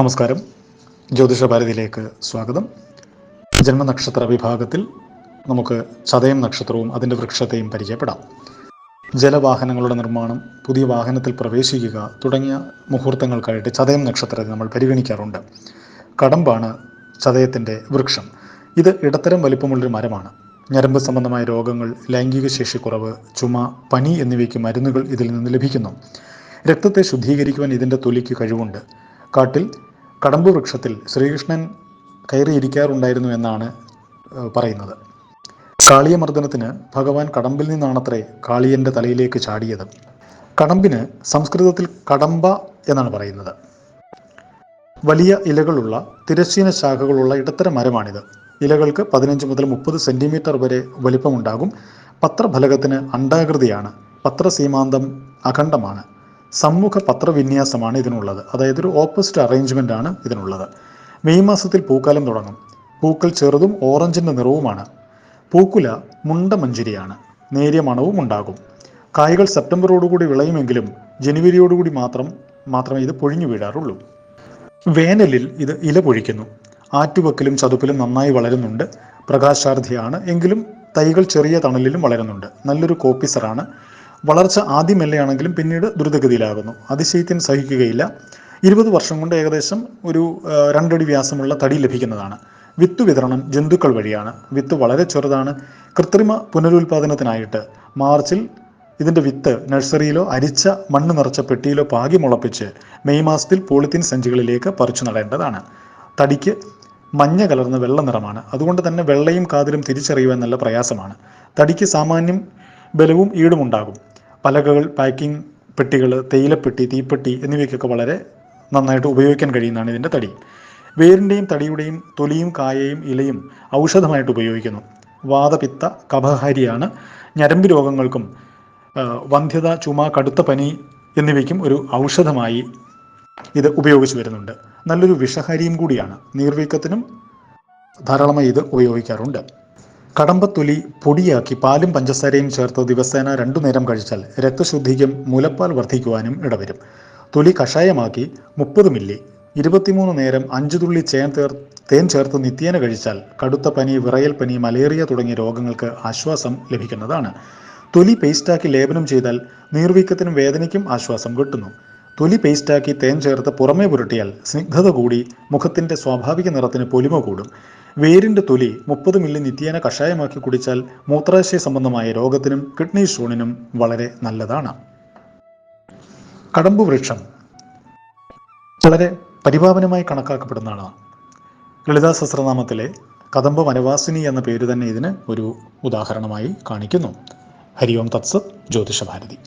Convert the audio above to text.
നമസ്കാരം. ജ്യോതിഷ ഭാരതിയിലേക്ക് സ്വാഗതം. ജന്മനക്ഷത്ര വിഭാഗത്തിൽ നമുക്ക് ചതയം നക്ഷത്രവും അതിന്റെ വൃക്ഷത്തെയും പരിചയപ്പെടാം. ജലവാഹനങ്ങളുടെ നിർമ്മാണം പുതിയ വാഹനത്തിൽ പ്രവേശിക്കുക തുടങ്ങിയ മുഹൂർത്തങ്ങൾക്കായിട്ട് ചതയം നക്ഷത്രത്തെ നമ്മൾ പരിഗണിക്കാറുണ്ട്. കടമ്പാണ് ചതയത്തിന്റെ വൃക്ഷം. ഇത് ഇടത്തരം വലിപ്പമുള്ളൊരു മരമാണ്. ഞരമ്പ് സംബന്ധമായ രോഗങ്ങൾ ലൈംഗിക ശേഷിക്കുറവ് ചുമ പനി എന്നിവയ്ക്ക് മരുന്നുകൾ ഇതിൽ നിന്ന് ലഭിക്കുന്നു. രക്തത്തെ ശുദ്ധീകരിക്കുവാൻ ഇതിന്റെ തൊലിക്ക് കഴിവുണ്ട്. കാട്ടിൽ കടമ്പ് വൃക്ഷത്തിൽ ശ്രീകൃഷ്ണൻ കയറിയിരിക്കാറുണ്ടായിരുന്നു എന്നാണ് പറയുന്നത്. കാളിയമർദ്ദനത്തിന് ഭഗവാൻ കടമ്പിൽ നിന്നാണത്രേ കാളിയന്റെ തലയിലേക്ക് ചാടിയത്. കടമ്പിന് സംസ്കൃതത്തിൽ കടമ്പ എന്നാണ് പറയുന്നത്. വലിയ ഇലകളുള്ള തിരശ്ചീന ശാഖകളുള്ള ഇടത്തരം മരമാണിത്. ഇലകൾക്ക് പതിനഞ്ച് മുതൽ മുപ്പത് സെന്റിമീറ്റർ വരെ വലിപ്പമുണ്ടാകും. പത്രഫലകത്തിന് അണ്ഡാകൃതിയാണ്. പത്രസീമാന്തം അഖണ്ഡമാണ്. സമ്മുഖ പത്രവിന്യാസമാണ് ഇതിനുള്ളത്. അതായത് ഒരു ഓപ്പോസിറ്റ് അറേഞ്ച്മെന്റ് ആണ് ഇതിനുള്ളത്. മെയ് മാസത്തിൽ പൂക്കാലം തുടങ്ങും. പൂക്കൾ ചെറുതും ഓറഞ്ചിന്റെ നിറവുമാണ്. പൂക്കുല മുണ്ടമഞ്ചരിയാണ് നേരിയ മണവും ഉണ്ടാകും. കായ്കൾ സെപ്റ്റംബറോടുകൂടി വിളയുമെങ്കിലും ജനുവരിയോടുകൂടി മാത്രം മാത്രമേ ഇത് പൊഴിഞ്ഞു വീഴാറുള്ളൂ. വേനലിൽ ഇത് ഇല പൊഴിക്കുന്നു. ആറ്റുവക്കിലും ചതുപ്പിലും നന്നായി വളരുന്നുണ്ട്. പ്രകാശാർദ്ധിയാണ് എങ്കിലും തൈകൾ ചെറിയ തണലിലും വളരുന്നുണ്ട്. നല്ലൊരു കോപ്പിസറാണ് വളർച്ച ആദ്യം മെല്ലെയാണെങ്കിലും പിന്നീട് ദ്രുതഗതിയിലാകുന്നു. അതിശൈത്യം സഹിക്കുകയില്ല. ഇരുപത് വർഷം കൊണ്ട് ഏകദേശം ഒരു രണ്ടടി വ്യാസമുള്ള തടി ലഭിക്കുന്നതാണ്. വിത്ത് വിതരണം ജന്തുക്കൾ വഴിയാണ്. വിത്ത് വളരെ ചെറുതാണ്. കൃത്രിമ പുനരുൽപാദനത്തിനായിട്ട് മാർച്ചിൽ ഇതിന്റെ വിത്ത് നഴ്സറിയിലോ അരിച്ച മണ്ണ് നിറച്ച പെട്ടിയിലോ പാകി മുളപ്പിച്ച് മെയ് മാസത്തിൽ പോളിത്തീൻ സഞ്ചികളിലേക്ക് പറിച്ചു നടേണ്ടതാണ്. തടിക്ക് മഞ്ഞ കലർന്ന വെള്ള നിറമാണ്. അതുകൊണ്ട് തന്നെ വെള്ളയും കാതിലും തിരിച്ചറിയുവാൻ നല്ല പ്രയാസമാണ്. തടിക്ക് സാമാന്യം ബലവും ഈടും ഉണ്ടാകും പലകകൾ പാക്കിംഗ് പെട്ടികൾ തേയിലപ്പെട്ടി തീപ്പെട്ടി എന്നിവയ്ക്കൊക്കെ വളരെ നന്നായിട്ട് ഉപയോഗിക്കാൻ കഴിയുന്നതാണ് ഇതിന്റെ തടി. വേരിന്റെയും തടിയുടെയും തൊലിയും കായയും ഇലയും ഔഷധമായിട്ട് ഉപയോഗിക്കുന്നു. വാതപിത്ത കഫഹാരിയാണ് ഞരമ്പ് രോഗങ്ങൾക്കും വന്ധ്യത ചുമ കടുത്ത പനി എന്നിവയ്ക്കും ഒരു ഔഷധമായി ഇത് ഉപയോഗിച്ചു വരുന്നുണ്ട്. നല്ലൊരു വിഷഹരിയും കൂടിയാണ്. നീർവീക്കത്തിനും ധാരാളമായി ഇത് ഉപയോഗിക്കാറുണ്ട്. കടമ്പത്തൊലി പൊടിയാക്കി പാലും പഞ്ചസാരയും ചേർത്ത് ദിവസേന രണ്ടു നേരം കഴിച്ചാൽ രക്തശുദ്ധിക്കും മുലപ്പാൽ വർദ്ധിക്കുവാനും ഇടവരും. തൊലി കഷായമാക്കി മുപ്പത് മില്ലി ഇരുപത്തിമൂന്ന് നേരം അഞ്ചു തുള്ളി ചേൻ തേർ തേൻ ചേർത്ത് നിത്യേന കഴിച്ചാൽ കടുത്ത പനി വിറയൽ പനി മലേറിയ തുടങ്ങിയ രോഗങ്ങൾക്ക് ആശ്വാസം ലഭിക്കുന്നതാണ്. തൊലി പേസ്റ്റാക്കി ലേപനം ചെയ്താൽ നീർവീക്കത്തിനും വേദനയ്ക്കും ആശ്വാസം കിട്ടുന്നു. തൊലി പേസ്റ്റാക്കി തേൻ ചേർത്ത് പുറമേ പുരട്ടിയാൽ സ്നിഗ്ധത കൂടി മുഖത്തിന്റെ സ്വാഭാവിക നിറത്തിന് പൊലിമ കൂടും. വേരിന്റെ തൊലി മുപ്പത് മില്ലി നിത്യേന കഷായമാക്കി കുടിച്ചാൽ മൂത്രാശയ സംബന്ധമായ രോഗത്തിനും കിഡ്നി സ്റ്റോണിനും വളരെ നല്ലതാണ്. കടമ്പു വൃക്ഷം വളരെ പരിപാവനമായി കണക്കാക്കപ്പെടുന്നതാണ്. ലളിതാ സഹസ്രനാമത്തിലെ കദംബ വനവാസിനി എന്ന പേര് തന്നെ ഇതിന് ഒരു ഉദാഹരണമായി കാണിക്കുന്നു. ഹരി ഓം തത്സത് ജ്യോതിഷഭാരതി.